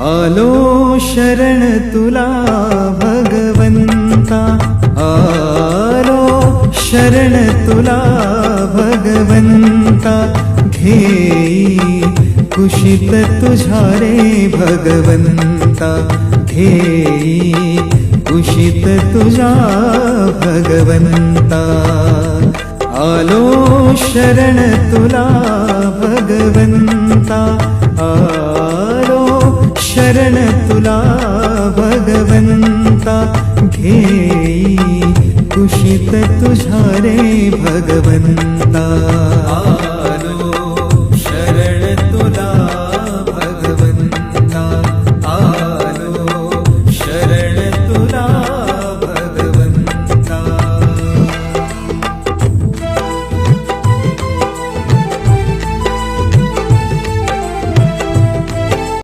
आलो शरण तुला भगवंता। आलो शरण तुला भगवंता। घेई कुशित तुझ्या रे भगवंता। घेई कुशित तुझा भगवंता। आलो शरण तुला भगवंता। आलो शरण तुला भगवंता घेई कुशित तुझारे भगवंता.